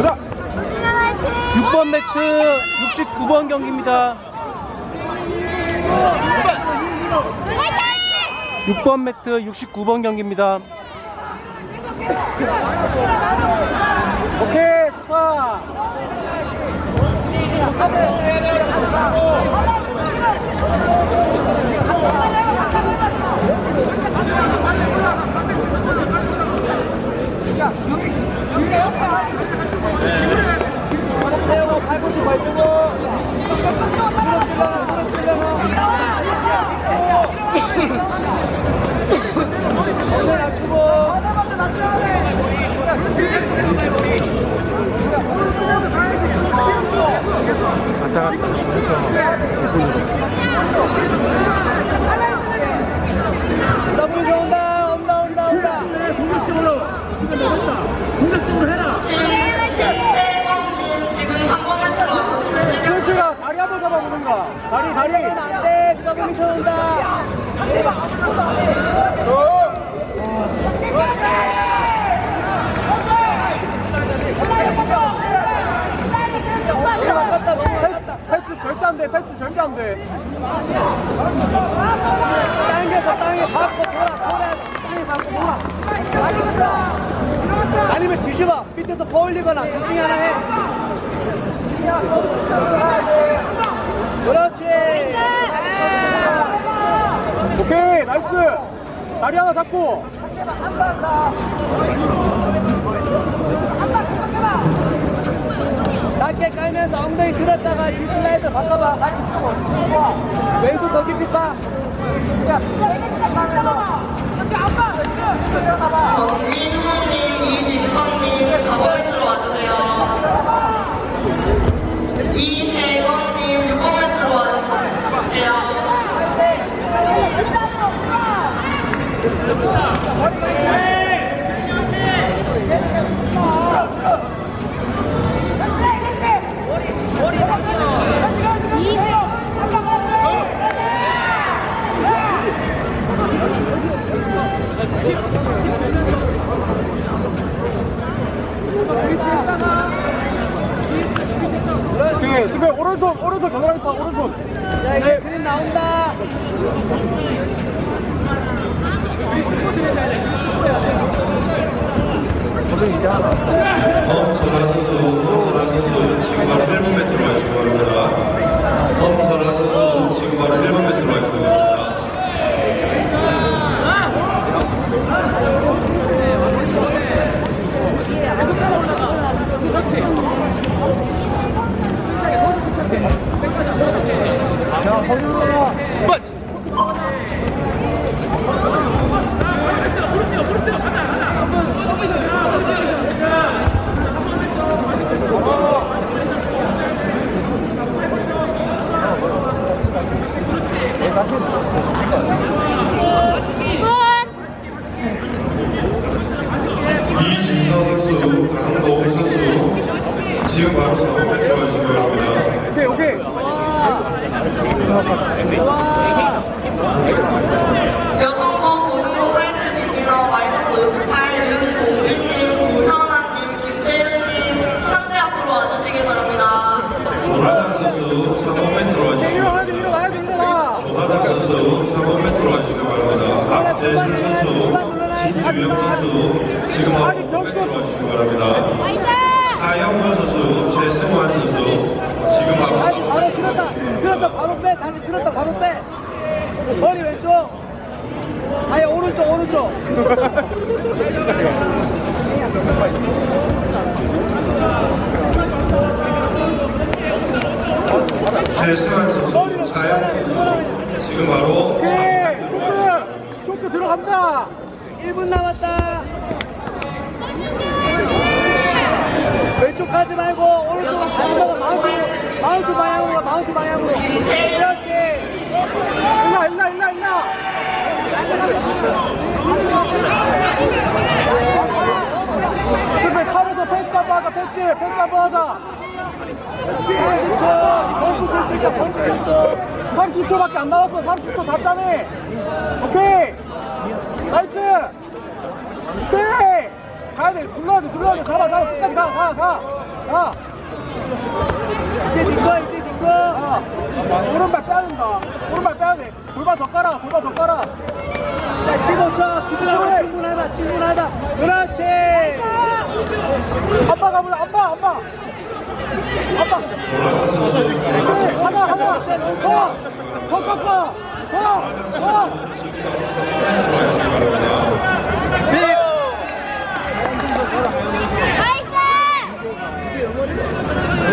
가자 6번 매트 69번 경기입니다. 6번 매트 69번 경기입니다. 오케이 좋다 세우고 팔꿈치 벌리고 무릎 찔러라 무릎 찔러라 어깨 낮추고 왔다 갔다 더블 온다 온다 온다 온다 지금 3번을 들어와주시면 가 다리 한번 잡아보는 거 다리 다리 안돼 더블 미션 온다 패스 절대 안 돼 패스 절대 안 돼. 당겨서 땅에 받고 돌아 돌아 땅에 받고 돌아. 아니면 뒤집어. 밑에서 퍼올리거나. 둘 중에 하나 해 그렇지 오케이 나이스 다리 하나 잡고. 낮게 깔면서 엉덩이 들었다가 이 슬라이드 바꿔봐. 다시 쓰고 왼손 더 깊이 빠 야, 승혜 승혜 오른손 오른손 파 오른손. 야 이제 그림 나온다 엄청난 선수, 엄청난 선수, 지금 바로 1분에 들어가시기 바랍니다. 엄청난 선수, 지금 바로 1분에 들어가시기 바랍니다. 이진서 선수, 강동욱 선수, 지금 바로 4분에 들어가시기 바랍니다. 오케이 오케이 여성번 고등부 화이트님이나 마이너스 58, 윤동희님, 김현아님, 김태윤님 수상대 앞으로 와주시기 바랍니다. 조나단 선수, 4분에 들어가시기 일어나야 돼 바랍니다. 일어나야 돼 일어나 조나단 선수, 4분에 들어가시기 바랍니다. 박재준 선수, 진주영 선수, 지금 바로 4분에 들어가시기 바랍니다. 하영훈 선수, 최승환 선수, 지금 바로 다시 바로 4분에 들었다. 들었다 바로 빼 다시 들었다 바로 빼 머리 왼쪽 아예 오른쪽 오른쪽 선수, 차영 선수, 지금 바로 오케이 들어간다. 1분 남았다. 왼쪽 가지 말고 오른쪽 가지다가 마우스 마우스 방향으로 가, 마우스 방향으로. 그렇지 일라 일라 일라 일라 근데 탑에서 패스 한번 하자 패스 패스 한번 하자. 30초 점프 쓸수 30초밖에 안 남았어. 30초 다 짜네 오케이. 나이스. 오케이. 가야 돼. 눌러야 돼 눌러야 돼 잡아 잡아. 끝까지 가가 가. 야! 이제 뒷거 이제 뒷거. 야! 오른발 빼야 된다. 오른발 빼야 돼. 골반 더 깔아 골반 더 깔아. 자 15초. 기술하고 충분하다 충분하다 그렇지. 아빠 가보자. 아빠 아빠 아빠 하나 하나 더! 더 깎아! 더! 더!